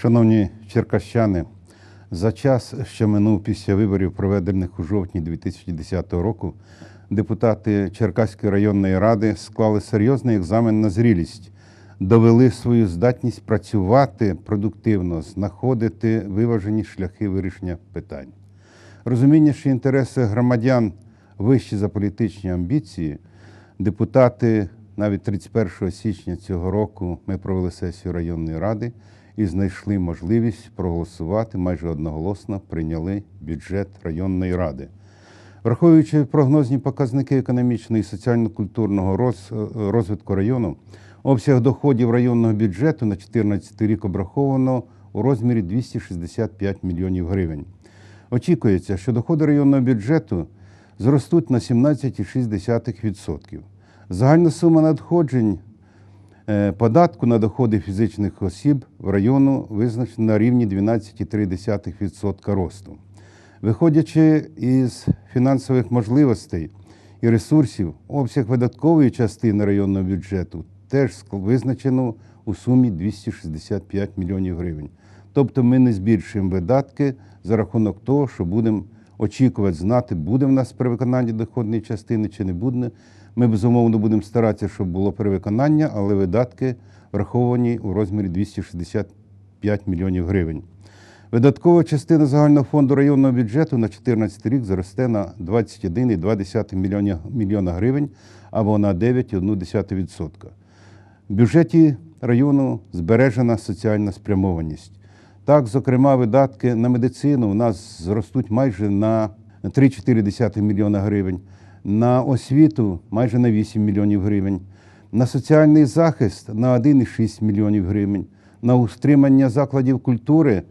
Шановні черкащани, за час, що минув після виборів, проведених у жовтні 2010 року, депутати Черкаської районної ради склали серйозний екзамен на зрілість, довели свою здатність працювати продуктивно, знаходити виважені шляхи вирішення питань. Розуміння, що інтереси громадян вищі за політичні амбіції, депутати навіть 31 січня цього року ми провели сесію районної ради і знайшли можливість проголосувати майже одноголосно прийняли бюджет районної ради. Враховуючи прогнозні показники економічного і соціально-культурного роз- розвитку району, обсяг доходів районного бюджету на 2014 рік обраховано у розмірі 265 мільйонів гривень. Очікується, що доходи районного бюджету зростуть на 17,6%. Загальна сума надходжень е, податку на доходи фізичних осіб в району визначена на рівні 12,3% росту. Виходячи із фінансових можливостей і ресурсів, обсяг видаткової частини районного бюджету теж визначено у сумі 265 мільйонів гривень. Тобто ми не збільшуємо видатки за рахунок того, що будемо очікувати, знати, буде в нас перевиконання доходної частини чи не буде. Ми безумовно будемо старатися, щоб було перевиконання, але видатки враховані у розмірі 265 мільйонів гривень. Видаткова частина загального фонду районного бюджету на 2014 рік зросте на 21,2 мільйона, гривень або на 9,1%. В бюджеті району збережена соціальна спрямованість. Так, зокрема, видатки на медицину у нас зростуть майже на 3,4 мільйона гривень, на освіту майже на 8 мільйонів гривень, на соціальний захист на 1,6 мільйонів гривень, на утримання закладів культури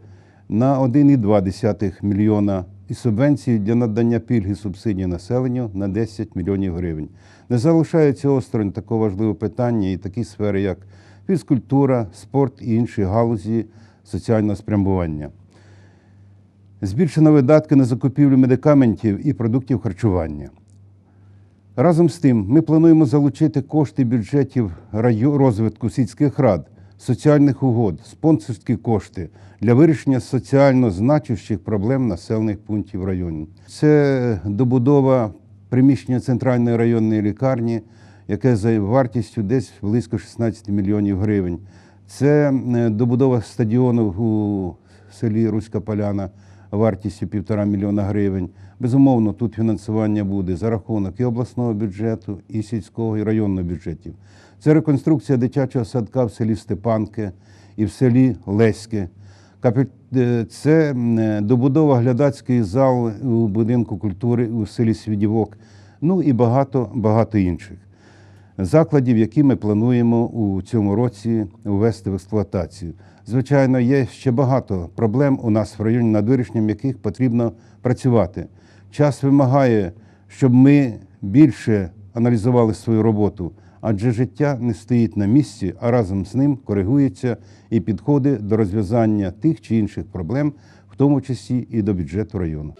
на 1,2 мільйона і субвенції для надання пільги субсидій населенню на 10 мільйонів гривень. Не залишається осторонь такого важливого питання і такі сфери, як фізкультура, спорт і інші галузі соціального спрямування. Збільшено видатки на закупівлю медикаментів і продуктів харчування. Разом з тим, ми плануємо залучити кошти бюджетів розвитку сільських рад, соціальних угод, спонсорські кошти для вирішення соціально значущих проблем населених пунктів району. Це добудова приміщення центральної районної лікарні, яке за вартістю десь близько 16 мільйонів гривень. Це е, добудова стадіону у селі Руська Поляна вартістю півтора мільйона гривень. Безумовно, тут фінансування буде за рахунок і обласного бюджету, і сільського, і районного бюджетів. Це реконструкція дитячого садка в селі Степанки і в селі Леське. Е, Це е, добудова глядацької зали у будинку культури у селі Свідівок, ну і багато, багато інших закладів, які ми плануємо у цьому році ввести в експлуатацію. Звичайно, є ще багато проблем у нас в районі, над вирішенням яких потрібно працювати. Час вимагає, щоб ми більше аналізували свою роботу, адже життя не стоїть на місці, а разом з ним коригується і підходить до розв'язання тих чи інших проблем, в тому числі і до бюджету району.